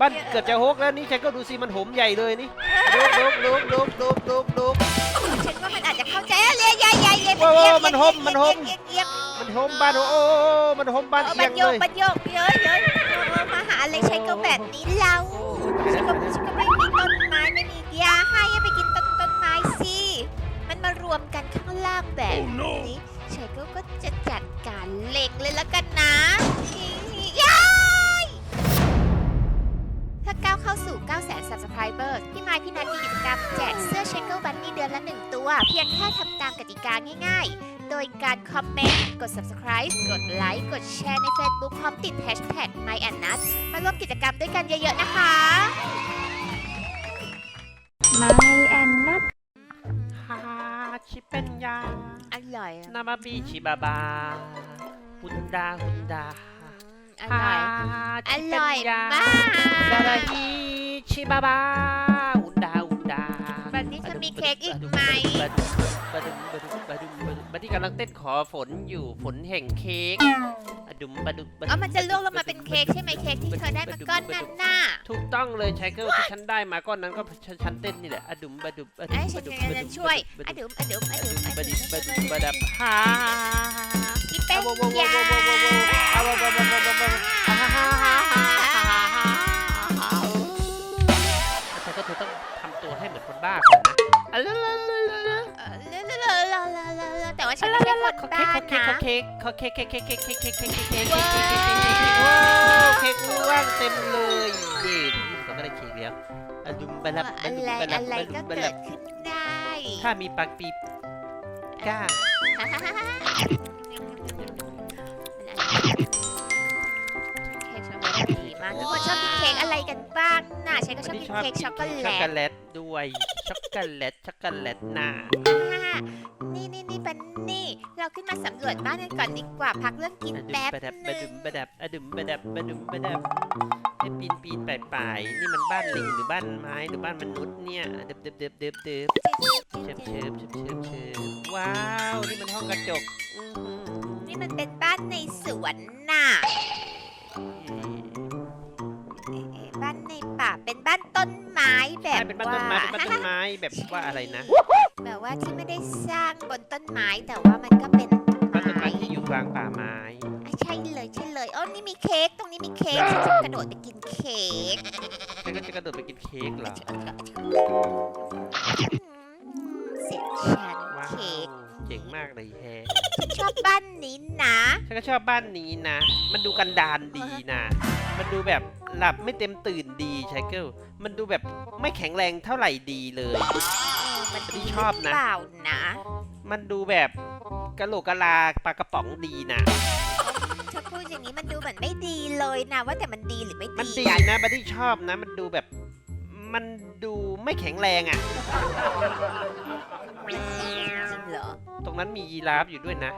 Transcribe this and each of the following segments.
บ้านเกือบจะฮกแล้วนี่ฉันก็ดูสิมันหมใหญ่เลยนี่ลุกลุกลุกลุกลุกลุกลุกฉันว่ามันอาจจะเข้าใจเรียใหญ่ใหญ่ใหญ่โอ้โหมันห่มมันห่มเอียงเอียงมันหมบ้านโอ้โอ้มันหมบ้านเออเอีมัยนงโยเลกยมันโยกเยอะเยอะเออมาหาอะไรใช้ก็แบบนี้เราฉันก็ฉันก็ไม่มีต้นไม้ไม่มียาให้ไปกินต้นต้นไม้สิมันมารวมกันข้างล่างแบบนี้ใช้ก็ก็จะจัดการเล็งเลยแล้วกันนะ 9แสน subscribers พี่ไม้พี่นัทมีกิจกรรมแจกเสื้อเชคเกิลบันนี่เดือนละ 1 ตัว เพียงแค่ทำตามกติกาง่ายๆ โดยการคอมเมนต์ กด subscribe กดไลค์ กดแชร์ใน Facebook พร้อมติด hashtag my and nut มาร่วมกิจกรรมด้วยกันเยอะๆนะคะ ไม่แอนนัทฮ่าชิเป็นยา อร่อยอะนามาบีชิบาบาฮุนดาฮุนดาอร่อยอร่อยยามาก ดาราฮี ชิบาบาฮุนดาฮุนดาแบบนี้จะมีเค้กอีกไหมบะดุมบะดุมบะดุมบะดุมบะดุมบะที่กำลังเต้นขอฝนอยู่ฝนแห่งเค้กบะดุมบะดุมบะดุเอามันจะลวกลงมาเป็นเค้กใช่ไหมเค้กที่เธอได้มาก้อนนั้นน่ะถูกต้องเลยชายเกิลที่ฉันได้มาก้อนนั้นก็ฉันฉันเต้นนี่แหละอะดุมบะดุมบะดุมไอ้ฉับะนดุมจะบะดุมช่วยบะอะดุมดุมอะดุมอะดุมอะบะดุดุมมบะดุมบะดับฮ่าที่เป็นว้าวว้าวยาว้าวว้าวว้าวว้าวว้าวว้าวว้าวว้าวว้าวฮ่าฮ่าฮ่า ค้กขอนะเค้กขอเค้กขอเค้กเค้กเค้กเค้กเค้กเค้กเค้กเค้กเค้กว้าวว้าวเค้กล่วงเต็มเลยเด็ดที่สองก็ได้เค้กแล้วอะดุมบะลับอะดุมไรบะลับอะไรบะดุก็มบะเกิลับดขึ้นได้ถ้ามีปากปีบกล้าเค้กช็อกโกแลตดีมากทุกคนชอบกินเค้กอะไรกันบ้างน่ะฉันก็ชอบกินเค้กช็อกโกแลช็อกโกตแลตด้วยช็อกโกแลตช็อกโกแลตน่ะนี่นี่นี่ปันนี่ เราขึ้นมาสำรวจบ้านกันก่อนดีกว่าพักเรื่องกินอะดุมแป๊บบะดับหบะนึดุงมบะดับอะดุมบะดับอะดุมบะดับให้ปีนปีนป่ายป่ายนี่มันบ้านลิงหรือบ้านไม้หรือบ้านมนุษย์เนี่ยเดิบเดิบเดิบเดิบเดิบเชิบเชิบเชิบเชิบเชิบว้าวนี่มันห้องกระจกอื้อหือนี่มันเป็นบ้านในสวนน่ะานในป่าเป็นบ้านต้นไม้แบใช่บเป็นบ้านต้ว่านไม้เป็นบ้านต้นไม้แบบว่าอะไรนะแบบว่าที่ไม่ได้สร้างบนต้นไม้แต่ว่ามันก็เป็นบ้านต้นไม้ไม้ที่อยู่กลางป่าไม้ อะใช่เลยใช่เลยอ๋อนี่มีเค้กตรงนี้มีเค้กฉันจะกระโดดไปกินเค้กฉันก็จะกระโดดไปกินเค้กเหรอเสร็จฉันว้าวเค้ก เจ๋งมากเลยแฮะ ฉันชอบบ้านนี้นะฉันก็ชอบบ้านนี้นะ มันดูกันดานดีนะ มันดูแบบหลับไม่เต็มตื่นดีไชเกิลมันดูแบบไม่แข็งแรงเท่าไหร่ดีเลยเออมันดีชอบนะหรือเปล่านะ มันดูแบบกะโหลกกะลาปลากระป๋องดีนะถ้าพูดอย่างนี้มันดูเหมือนไม่ดีเลยนะ ว่าแต่มันดีหรือไม่มันดีดีอะนะบัดดี้ชอบนะ มันดูแบบ มันดูไม่แข็งแรงอะ่ รงนั้นมียีราฟอยู่ด้วยนะ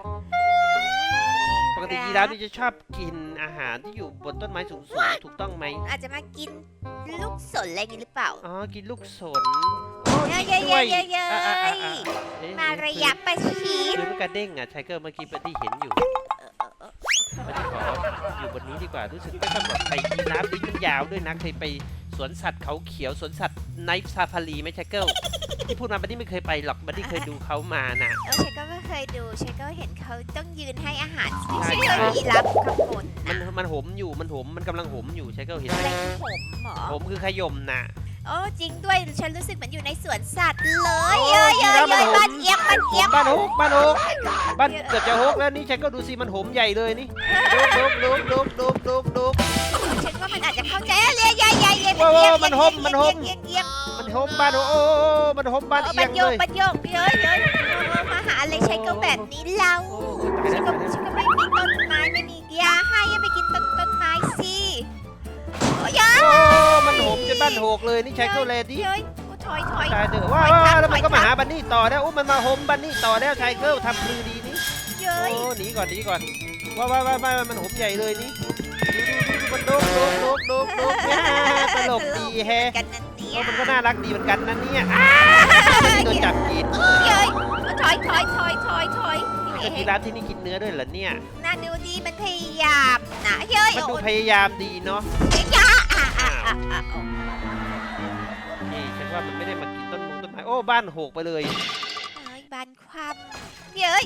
ปกติยีราฟนี่จะชอบกินอาหารที่อยู่บนต้นไม้สูงๆถูกต้องไหมอาจจะมากินลูกสนอะไรอย่างนี้หรือเปล่าอ๋อกินลูกสนโอ้เย้จริงเย้ด้วยเย้เย้อะอะอะอะเอ๊มาระยะประชิดหรือมันกระเด้งอะชายเกิลเมื่อกี้บัดดี้เห็นอยู่เออเออเออบัดดี้ขออยู่บนนี้ดีกว่ารู้สึกไม่ค่อยปลอดภัยยีราฟลิ้นมันยาวด้วยนะเคยไปสวนสัตว์เขาเขียวสวนสัตว์ไนฟ์ซาฟารีไหมชายเกิ ลที่พูดมาบัดดี้ไม่เคยไปหรอกบัดดี้เคยดูเขามานะเออฉันก็ไม่เคยดูฉันก็เห็นเขาต้องยืนให้อาหารใช่ไม่ใช่ยีรับข้างบนมันนะมันหมอยู่มันหมมันกำลังหมอยู่ใช่ก็เห็นไหอะมไรคือผมเหรอหมคือขยมน่ะโอ้จริงด้วยฉันรู้สึกเหมือนอยู่ในสวนสัตว์เลยโอ้เย้ยยีเย้ยราฟมันเย้ยหมบ้านเอียงบ้านเอียงบ้านฮกบ้านฮกบ้านเกือบจะฮกแล้วนี่ฉันก็ดูสิมันหมใหญ่เลยนี่ลุกลุกลุกลุกลุกลุกฉันว่ามันอาจจะเข้าใจเรียใหญ่ใหญ่ใหญ่ว้าวเอียงมันห่มมันห่มเอียงเอียง มันหมบ้านโอ้โอ้มันหมบ้านเออเอีมัยนงโยเลกยมันโยกเย้ยเย้ยเออมาหาอะไรใช้ก็แบบนี้เราโอ้ฉันก็ฉันก็ไม่มีต้นไม้ไม่มียาให้ไปกินต้นต้นไม้สิโอ้ยยโอ้มันหมจนบ้านหกเลยนี่ใช้ก็เลยดิเย้ยโอ้ถอยถอยตายเถอะว้าวว้าวแล้วมันก็มาหาบันนี่ต่อแล้วโอ้มันมาหมบันนี่ต่อแล้วชายเกิลทำมือดีนี่เย้ยโอ้หนีก่อนหนีก่อนว้าวว้าวว้าวว้าวมันหมใหญ่เลยนี่ดูดูดูมันโดกโดกโดกโดกโดกแม่ตลกดีแฮะกันนั่นี้ยมันก็น่ารักดีเหมือนกันนะเนี่ยอ้โดนจับกินเย้ยถอยถอยถอยถอยถอยจะมีร้านที่นี่กินเนื้อด้วยเหรอเนี่ย น่าดูดีมันพยายามนะเย้ยมันดูพยายามดีเนาะยานี่ฉันว่ามันไม่ได้มากินต้นมงต้นไม้โอ้บ้านหกไปเลยบ้านความเย้ย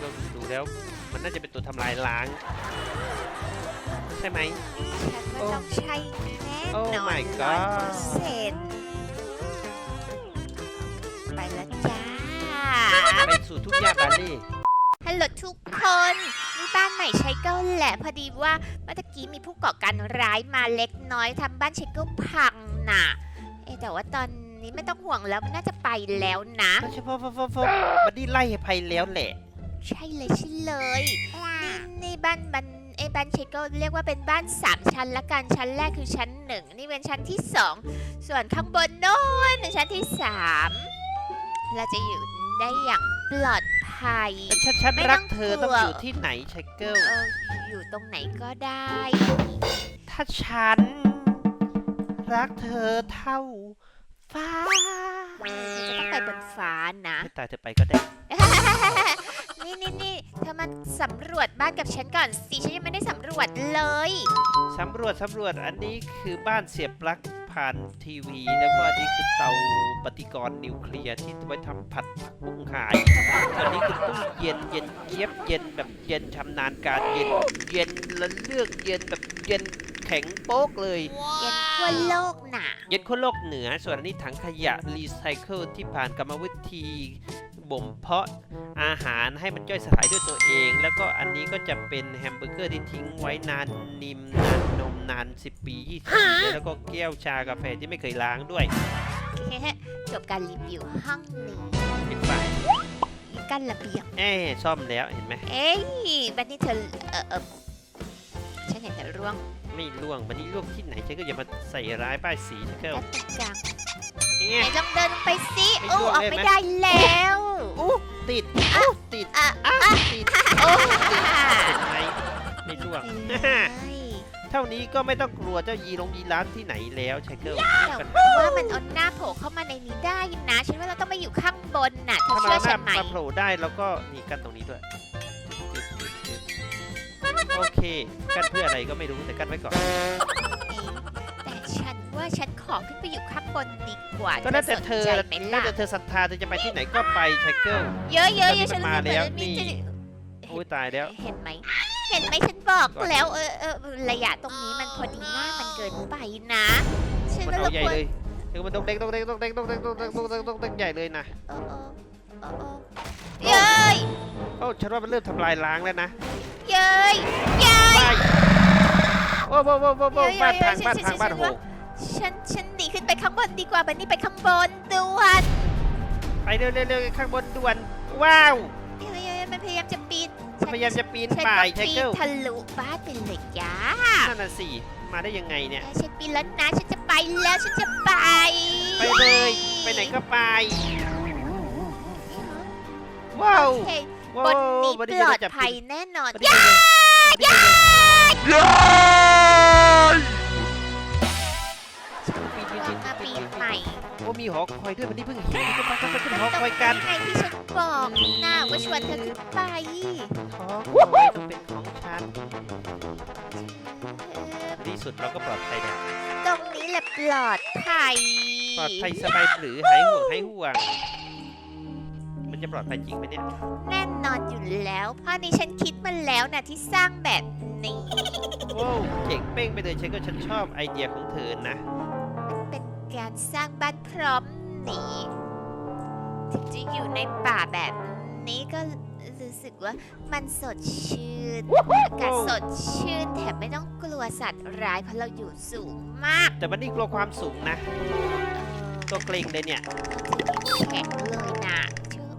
เราดูแล้ว มันน่าจะเป็นตัวทำลายล้าง ใช่ไหม ฉันว่าต้องใช่แน่โอ้นอน my ร้อย god เปอร์เซ็นต์ไปแล้วจ้า ไปสู่ทุกยาบาลี่ฮัลโหลทุกคนนี่บ้านใหม่ใช้เกิลแหละพอดีว่าเมื่อตะกี้มีผู้ก่อการร้ายมาเล็กน้อยทำบ้านใช้เกิลพังน่ะ เอะแต่ว่าตอนนี้ไม่ต้องห่วงแล้วมันน่าจะไปแล้วนะ ก็เฉพาะฟฟบัดดี้ไล่ให้ภัยแล้วแหละ ใช่เลยใช่เลยนี่นี่บ้านบ้านไอ้บ้านเชโก้เรียกว่าเป็นบ้านสามชั้นละกันชั้นแรกคือชั้นหนึ่งนี่เป็นชั้นที่สองส่วนข้างบนโน้นเป็นชั้นที่สามเราจะอยู่ได้อย่างปลอดภัย ฉันฉันไม่รักต้องเธอกลัวต้องอยู่ที่ไหนไชเกิลเอออยู่ตรงไหนก็ได้ ถ้าฉัน รักเธอเท่าฟ้าจะต้องไปบนฟ้านะ ไม่ตายเธอไปก็ได้ นี่นี่นี่เธอมาสำรวจบ้านกับฉันก่อนสิฉันยังไม่ได้สำรวจเลย สำรวจสำรวจอันนี้คือบ้านเสียบปลั๊กผ่านทีวี แล้วก็อันนี้คือเตาปฏิกรณ์นิวเคลียร์ที่ไว้ทำผัดผักบุ้งขายส่วนนี้คือตู้เย็นเย็นเจี๊ยบเย็นแบบเย็นชำนาญการเย็นเย็นและเลือกเย็นแบบเย็นแข็งโป๊กเลย เย็นทั่วโลกน่ะ เย็นขั้วโลกเหนือส่วนอันนี้ถังขยะรีไซเคิลที่ผ่านกรรมวิธี บ่มเพาะอาหารให้มันย่อยสลายด้วยตัวเอง แล้วก็อันนี้ก็จะเป็นแฮมเบอร์เกอร์ที่ทิ้งไว้นานนิมนานนมนาน 10 ปี 20 ปีเลยแล้วก็แก้วชากาแฟที่ไม่เคยล้างด้วยจบการรีวิวห้องนี้เป็นฝ่ายกั้นระเบียงแอ้ซ่อมแล้วเห็นไหมเอ้ยบันนี่เธอเออเออฉันเห็นแต่ร่วงไม่ล่วงวันนี้ล่วงที่ไหนฉันก็อย่ามาใส่ร้ายป้ายสีฉันก็แล้วตรงกลางเงี้ไหนยลองเดินลงไปสิไม่โอ้ร่วงออกได้ไม่ไหมได้แล้ว อู้ติดอู้ติดอะอ้าอะติดโอ้ติดเห็นไหมไม่ล่วง เท่านี้ก็ไม่ต้องกลัวเจ้ายีลงยีราฟที่ไหนแล้วไชเกิลแต่ว่ามันเอาหน้าโผล่เข้ามาในนี้ได้นะฉันว่าเราต้องไปอยู่ข้างบนน่ะเธอถ้ามันเชื่อเอาหฉัน้านไหม มาโผล่ได้แล้วก็นี่กันตรงนี้ด้วยจึ๊บจึ๊บจึ๊บโอเค กันเพื่ออะไรก็ไม่รู้แต่กันไว้ก่อนแต่ฉัน ว่าฉันขอขึ้นไปอยู่ข้างบนดีกว่าก็น่าแต่เธอสนใจไหมน่าล่ะแต่เธอศรัทธาเธอจะไปที่ไหนก็ไปไชเกิล เยอะๆเยอะตอนนี้ๆฉันมันมารู้สึกแล้วเหมือนมีนี่จะโอ้ยตายแล้ว เห็นไหมเห็นไหมฉันบอกก่อนแล้วเออเออระยะตรงนี้มันพอดีหน้ามันเกินไปนะฉันมันว่าเอาเราใหญ่ควร เลยเดี๋ยวมันต้องเด้งต้องเด้งต้องเด้งต้องเด้งต้องเด้งต้องเด้งต้องเด้งใหญ่เลยนะเออเออเออเออเย้ยโอ้ฉันว่ามันเริ่มทำลายล้างแล้วนะเย้ยเย้ย ไปโอ้โหโอ้โหโอ้โหเดี๋ยวบ้านเดี๋ยวทางบ้านฉันทางบ้านฉันโหว่าก ฉัน ฉันหนีขึ้นไปข้างบนดีกว่าบันนี่ไปข้างบนด่วนไปเร็วเร็วเร็วข้างบนด่วน ว้าวเฮ้ยๆมันพยายามจะปีนมันพยายามจะปีนฉันป่ายก็ไชปีนเกิลทะลุบ้านไปเลยจ้านั่นน่ะสิมาได้ยังไงเนี่ยเออฉันปีนแล้วนะฉันจะไปแล้วฉันจะไปไปเลย ไปไหนก็ไป ว้าวโอเคว้าบวนนี้วันปนี้ลจะอได้ดจับภัยแน่นอน วันนี้จะได้มา มีหอคอยด้วยวันนี้เพิ่งเห็นก็ไปก็ไปขึ้นหอคอยกันไงที่ฉันบอกนะว่าชวนเธอขึ้นไปหอคอยต้องเป็นของฉันที่สุดเราก็ปลอดภัยแล้วตรงนี้แหละปลอดภัยปลอดภัยสบายหรือหายห่วงหายห่วงมันจะปลอดภัยจริงไหมเนี่ยแน่นอนอยู่แล้วเพราะนี่ฉันคิดมาแล้วนะที่สร้างแบบนี้โอ้เจ๋งเป้งไปเลยฉันก็ฉันชอบไอเดียของเธอนะมันเป็น การสร้างบ้านพร้อมหนีถึงจะอยู่ในป่าแบบนี้ก็รู้สึกว่ามันสดชื่นอากาศสดชื่นแถมไม่ต้องกลัวสัตว์ร้ายเพราะเราอยู่สูงมากแต่วันนี้กลัวความสูงนะเออตัวเกรงเลยเนี่ยแข็งเลยนะชื่อ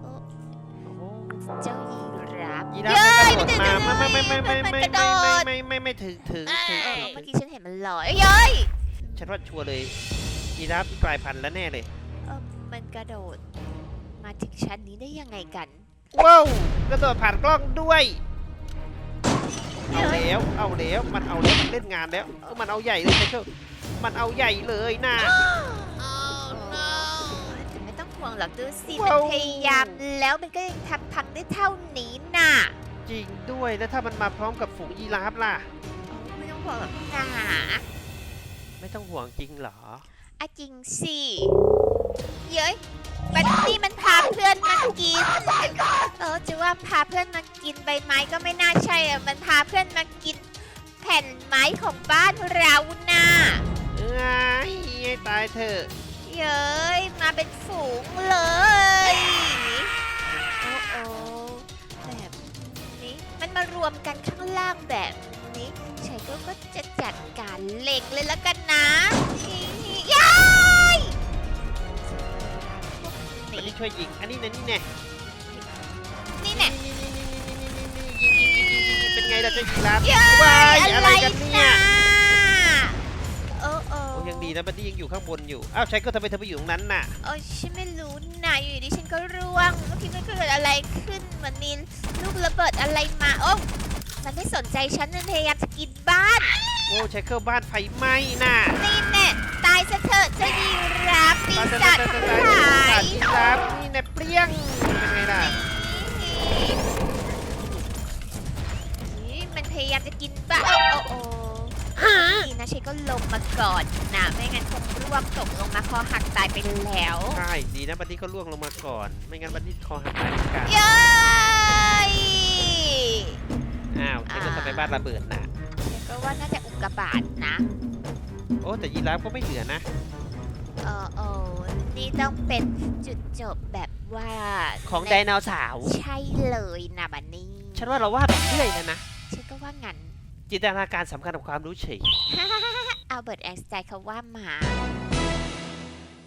เจ้ายีราฟยีราฟเย้ยมันกระโดดมามันไม่ไม่ไม่ไม่มันไม่กระโดไม่ดไม่ไม่ไม่ถึงถึงถึงเออถึงเมื่อกี้ฉันเห็นมันลอยเย้ยฉันว่าชัวร์เลย ยีราฟที่กลายพันธุ์แล้วแน่เลย เออมันกระโดด มาถึงชั้นนี้ได้ยังไงกันว้าวกระโดดผ่านกล้องด้วย เอาแล้ว เอาแล้ว มันเอาแล้วมันเล่นงานแล้วเออมันเอาใหญ่เลยไชเกิลมันเอาใหญ่เลยนะ แต่ไม่ต้องห่วงหรอกดูสิว้ามันวพยายามแล้วมันก็ยังทำพังได้เท่านี้น่ะจริงด้วย แล้วถ้ามันมาพร้อมกับฝูงยีราฟล่ะ ไม่ต้องห่วงหรอกนะไม่ต้องห่วงจริงเหรอ อะจริงสิเย้ยมันนี่มันพาเพื่อนมากิน เออจะว่าพาเพื่อนมากินใบไม้ก็ไม่น่าใช่อะมันพาเพื่อนมากิน แผ่นไม้ของบ้านเราน่ะเอ้ยให้ตายเถอะเย้ยมาเป็นฝูงเลย โอ้โอ้แบบนี้มันมารวมกันข้างล่างแบบนี้ชายก็ก็จะจัดการเหล็กเลยแล้วกันนะ ช่วยยิง อันนี้นะนี่แน่นี่แน่เป็นไงล่ะเจ้ายีราฟเย้ว้ายยอะอะไรไรกันเนี่ยนะโอ้โอ้โอ้ยังดีนะบัดดี้ยังอยู่ข้างบนอยู่ อ้าวใช้ก็ทำไมเธอไปอยู่ตรงนั้นน่ะโอ้ฉันไม่รู้นะอยู่ดีๆฉันก็ร่วงเมื่อกี้ก็เกิดอะไรขึ้นเหมือนมีลูกระเบิดอะไรมาโอ้มันไม่สนใจฉันมันพยายามจะกินบ้าน โอ้ใช้เครื่องบ้านไฟไหม้น่ะนี่แน่ตายซะเถอะเจ้ายีราฟปีตายศาจตายทั้งตายหลาตาย ยยีราฟนี่แน่เปรี้ยงเป็นไงล่ะนี่มันพยายามจะกินบ้านโอ้โอ้โอ้นี่นะฉันก็ลงมาก่อนนะไม่งั้นคงร่วงตกลงมาคอหักตายไปแล้วใช่ดีนะบัดดี้ก็ล่วงลงมาก่อน ไม่งั้นบัดดี้คอหักตายเหมือนกันเย้ยอ้าวใช้ก็ทำไมบ้านระเบิดน่ะก็ว่าน่าจะอุกกาบาตนะ โอ้แต่ยีราฟก็ไม่เหลือนะเออเออนี่ต้องเป็นจุดจบแบบ ว่าของในไดโนเสาร์ใช่เลยนะบันนี่ฉันว่าเราวาดเรื่อยแล้วนะฉันก็ว่างั้นจินตนาการสำคัญกับความรู้เฉย อัลเบิร์ตแอนสไตน์เขาว่ามา